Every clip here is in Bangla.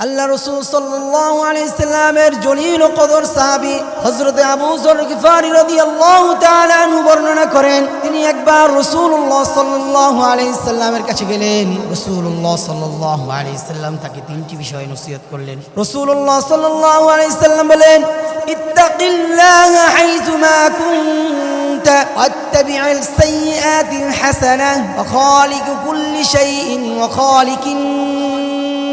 আল্লাহ রসুল সাল্লাল্লাহু আলাইহি সাল্লামের জলিল ও কদর সাহাবী হযরত আবু যর গিফারি রাদিয়াল্লাহু তাআলা আনহু বর্ণনা করেন তিনি একবার রাসূলুল্লাহ সাল্লাল্লাহু আলাইহি সাল্লামের কাছে গেলেন রাসূলুল্লাহ সাল্লাল্লাহু আলাইহি সাল্লাম তাকে তিনটি বিষয়ে নসিহত করলেন রাসূলুল্লাহ সাল্লাল্লাহু আলাইহি সাল্লাম বলেন ইত্তাকিল্লাহা হাইথুমা কুনত واتبع السيئات الحسنة وخالق كل شيء وخالق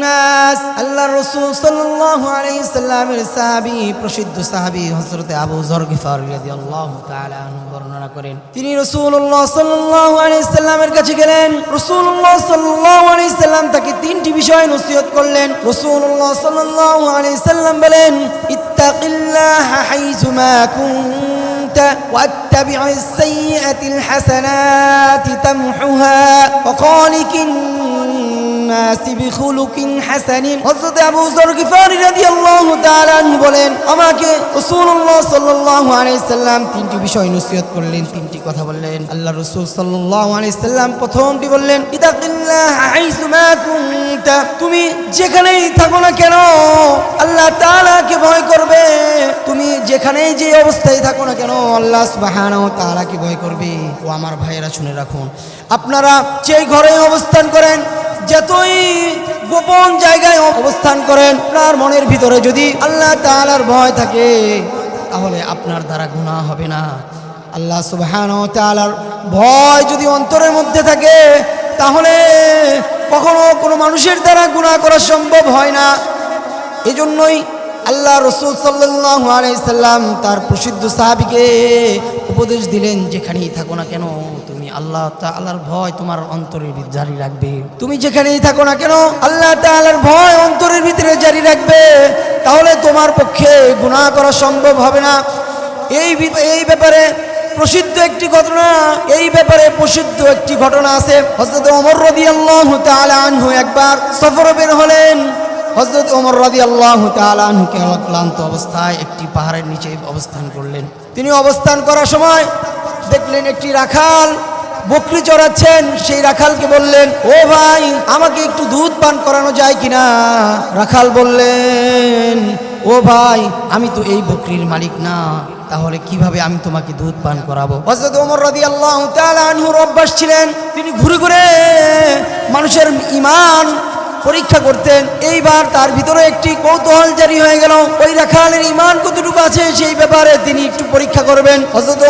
নাস আল্লাহ রসুল সাল্লাল্লাহু আলাইহি সাল্লামের সাহাবী প্রসিদ্ধ সাহাবী হযরতে আবু যর গিফারি রাদিয়াল্লাহু তাআলা আনহু বর্ণনা করেন তিনি রাসূলুল্লাহ সাল্লাল্লাহু আলাইহি সাল্লামের কাছে গেলেন রাসূলুল্লাহ সাল্লাল্লাহু আলাইহি সাল্লাম তাকে তিনটি বিষয় নসিহত করলেন রাসূলুল্লাহ সাল্লাল্লাহু আলাইহি সাল্লাম বলেন ইত্তাকিল্লাহা হাইসুমা কুনতা واتبع السيئة الحسنات تمحها وخالق الناس بخلق حسن হযরত আবু যর গিফারি রাদিয়াল্লাহু তাআলা আনহু বলেন আমাকে রাসূলুল্লাহ সাল্লাল্লাহু আলাইহি সাল্লাম তিনটি বিষয় নসিহত করলেন তিনটি কথা বললেন আল্লাহ রাসূল সাল্লাল্লাহু আলাইহি সাল্লাম প্রথমটি বললেন ইতাকিল্লাহ হাইসুমা কুনতা তুমি যেখানেই থাকো না কেন আল্লাহ তাআলাকে ভয় করবে তুমি যেখানেই যে অবস্থায় থাকো না কেন আল্লাহ সুবহানাহু ওয়া তাআলাকে ভয় করবে ও আমার ভাইয়েরা শুনে রাখুন আপনারা যেই ঘরে অবস্থান করেন যতই গোপন জায়গায় অবস্থান করেন, আপনার মনের ভিতরে যদি আল্লাহ তাআলার ভয় থাকে, তাহলে আপনার দ্বারা গুনাহ হবে না। আল্লাহ তাআলার ভয় যদি অন্তরের মধ্যে থাকে, তাহলে কখনো কোনো মানুষের দ্বারা গুনাহ করা সম্ভব হয় না। এজন্যই আল্লাহ রসুল সাল্লাহ আলাইসাল্লাম তার প্রসিদ্ধ সাহাবিকে উপদেশ দিলেন, যেখানেই থাকো না কেন, তুমি আল্লাহ তাআলার ভয় তোমার অন্তরের জারি রাখবে। তুমি যেখানেই থাকো না কেন, আল্লাহ তাআলার ভয় অন্তরের ভিতরে জারি রাখবে। তাহলে তোমার পক্ষে গুনাহ করা সম্ভব হবে না। এই এই ব্যাপারে প্রসিদ্ধ একটি ঘটনা, এই ব্যাপারে প্রসিদ্ধ একটি ঘটনা আছে। হযরত ওমর রাদিয়াল্লাহু তাআলা আনহু একবার সফরে বের হলেন। হজরত ওমর রাজি আল্লাহ তালুকে ক্লান্ত অবস্থায় একটি পাহাড়ের নিচে অবস্থান করলেন। তিনি অবস্থান করার সময় দেখলেন একটি রাখাল বকরি চড়াচ্ছেন। সেই রাখালকে বললেন, ও ভাই, আমাকে একটু দুধ পান করানো যায় কিনা? রাখাল বললেন, ও ভাই, আমি তো এই বকরির মালিক না। তাহলে কীভাবে আমি তোমাকে দুধ পান করাবো? হজরত ওমর রাজি আল্লাহ আনহুর অভ্যাস ছিলেন। তিনি ঘুরে ঘুরে মানুষের ইমান পরীক্ষা করতেন। এইবার তার ভিতরে একটি কৌতূহল জারি হয়ে গেল। ওই রাখালের ইমান কতটুকু আছে সেই ব্যাপারে তিনি একটু পরীক্ষা করবেন।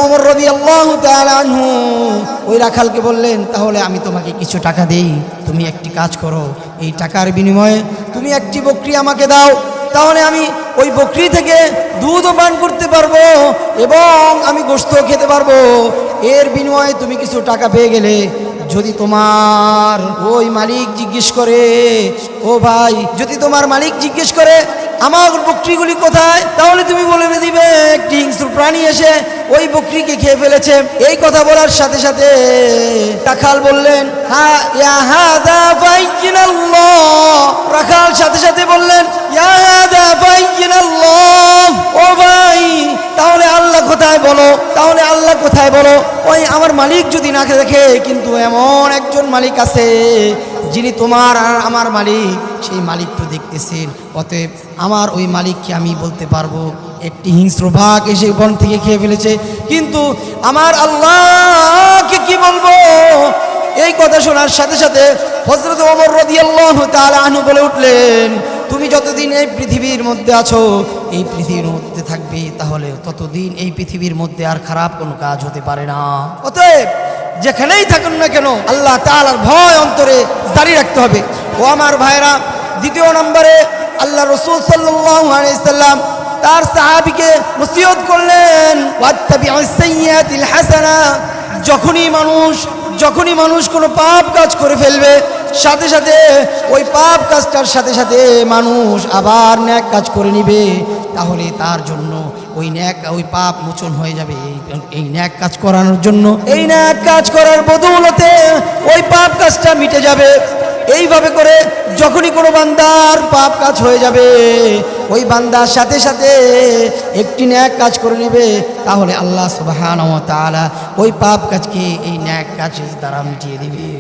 ওমর রাদিয়াল্লাহু তাআলা আনহু ওই রাখালকে বললেন, তাহলে আমি তোমাকে কিছু টাকা দেই। তুমি একটি কাজ করো। এই টাকার বিনিময়ে তুমি একটি বকরি আমাকে দাও। তাহলে আমি ওই বকরি থেকে দুধও পান করতে পারব এবং আমি গোস্ত খেতে পারব। এর বিনিময়ে তুমি কিছু টাকা পেয়ে গেলে যদি তোমার ওই মালিক জিজ্ঞেস করে, ও ভাই, যদি তোমার মালিক জিজ্ঞেস করে, আমার বকরিগুলি কোথায়? তাহলে তুমি বলে দিবে, একটি হিংস্র প্রাণী এসে ওই বকরিকে খেয়ে ফেলেছে। এই কথা বলার সাথে সাথে রাখাল বললেন রাখাল সাথে সাথে বললেন, ইয়া হাদা বাইয়িনাল্লাহ ও ভাই তাহলে আল্লাহ কোথায় বলো, তাহলে আল্লাহ কোথায় বলো? ওই আমার মালিক যদি না দেখে, কিন্তু এমন একজন মালিক আছে, যিনি তোমার আর আমার মালিক, সেই মালিক তো দেখতেছেন। অতএব আমার ওই মালিককে আমি বলতে পারব, একটি হিংস্র ভাগ এসে বন থেকে খেয়ে ফেলেছে। কিন্তু আমার আল্লাহকে কি বলব? এই কথা শোনার সাথে সাথে হজরত ওমর রাদিয়াল্লাহু তাআলা আনু বলে উঠলেন তুমি যতদিন এই পৃথিবীর মধ্যে আছো, এই পৃথিবীর মধ্যে থাকবে, তাহলে ততদিন এই পৃথিবীর মধ্যে আর খারাপ কোনো কাজ হতে পারে না। অতএব যেখানেই থাকুন না কেন, আল্লাহ তাআলার ভয় অন্তরে জারি রাখতে হবে। ও আমার ভাইরা দ্বিতীয় নম্বরে আল্লাহ রসুল সাল্লাম তার সাহাবীকে নসিহত করলেন যখনই মানুষ যখনই মানুষ কোনো পাপ কাজ করে ফেলবে সাথে সাথে ওই পাপ কাজটার সাথে সাথে মানুষ আবার ন্যাক কাজ করে নিবে। তাহলে তার জন্য ওই ন্যাক, ওই পাপ মোচন হয়ে যাবে। এই- ন্যাক কাজ করানোর জন্য, এই ন্যাক কাজ করার বদৌলতে ওই পাপ কাজটা মিটে যাবে। এইভাবে করে যখনই কোনো বান্দার পাপ কাজ হয়ে যাবে, ওই বান্দার সাথে সাথে একটি ন্যাক কাজ করে নেবে। তাহলে আল্লাহ সুবহানাহু ওয়া তাআলা ওই পাপ কাজকে এই ন্যাক কাজের দ্বারা মিটিয়ে দিবে।